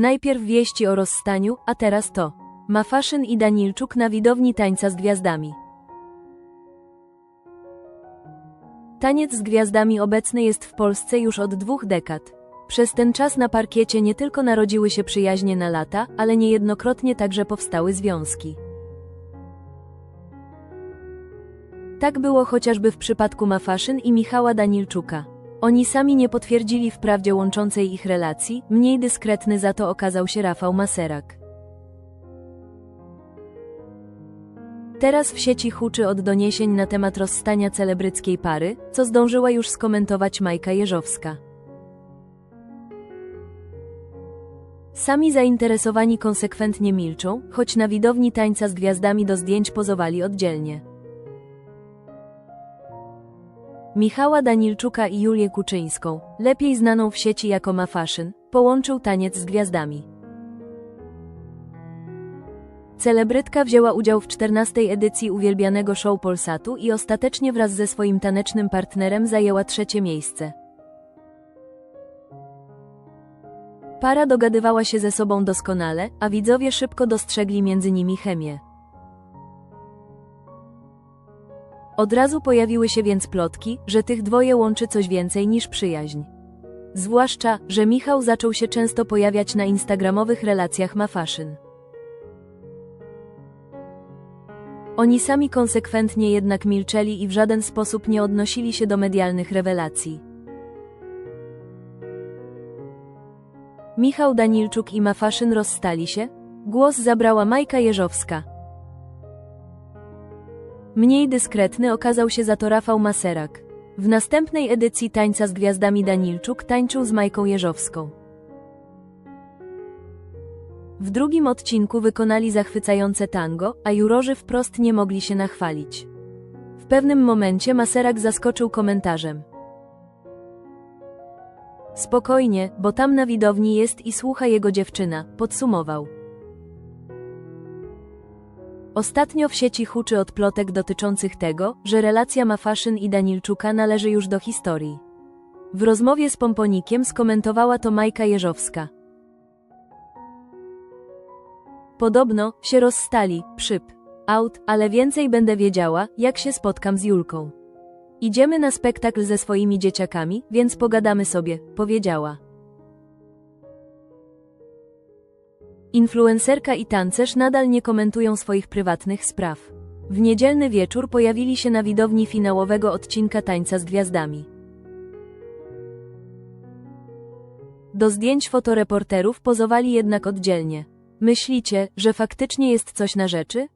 Najpierw wieści o rozstaniu, a teraz to. Mafaszyn i Danilczuk na widowni tańca z gwiazdami. Taniec z gwiazdami obecny jest w Polsce już od dwóch dekad. Przez ten czas na parkiecie nie tylko narodziły się przyjaźnie na lata, ale niejednokrotnie także powstały związki. Tak było chociażby w przypadku Mafaszyn i Michała Danilczuka. Oni sami nie potwierdzili wprawdzie łączącej ich relacji, mniej dyskretny za to okazał się Rafał Maserak. Teraz w sieci huczy od doniesień na temat rozstania celebryckiej pary, co zdążyła już skomentować Majka Jeżowska. Sami zainteresowani konsekwentnie milczą, choć na widowni tańca z gwiazdami do zdjęć pozowali oddzielnie. Michała Danilczuka i Julię Kuczyńską, lepiej znaną w sieci jako Mafaszyn, połączył taniec z gwiazdami. Celebrytka wzięła udział w 14 edycji uwielbianego show Polsatu i ostatecznie wraz ze swoim tanecznym partnerem zajęła trzecie miejsce. Para dogadywała się ze sobą doskonale, a widzowie szybko dostrzegli między nimi chemię. Od razu pojawiły się więc plotki, że tych dwoje łączy coś więcej niż przyjaźń. Zwłaszcza, że Michał zaczął się często pojawiać na instagramowych relacjach Mafaszyn. Oni sami konsekwentnie jednak milczeli i w żaden sposób nie odnosili się do medialnych rewelacji. Michał Danilczuk i Mafaszyn rozstali się? Głos zabrała Majka Jeżowska. Mniej dyskretny okazał się za to Rafał Maserak. W następnej edycji Tańca z Gwiazdami Danilczuk tańczył z Majką Jeżowską. W drugim odcinku wykonali zachwycające tango, a jurorzy wprost nie mogli się nachwalić. W pewnym momencie Maserak zaskoczył komentarzem. Spokojnie, bo tam na widowni jest i słucha jego dziewczyna, podsumował. Ostatnio w sieci huczy od plotek dotyczących tego, że relacja Mafaszyn i Danilczuka należy już do historii. W rozmowie z Pomponikiem skomentowała to Majka Jeżowska. Podobno się rozstali, przyp. Out, ale więcej będę wiedziała, jak się spotkam z Julką. Idziemy na spektakl ze swoimi dzieciakami, więc pogadamy sobie, powiedziała. Influencerka i tancerz nadal nie komentują swoich prywatnych spraw. W niedzielny wieczór pojawili się na widowni finałowego odcinka Tańca z Gwiazdami. Do zdjęć fotoreporterów pozowali jednak oddzielnie. Myślicie, że faktycznie jest coś na rzeczy?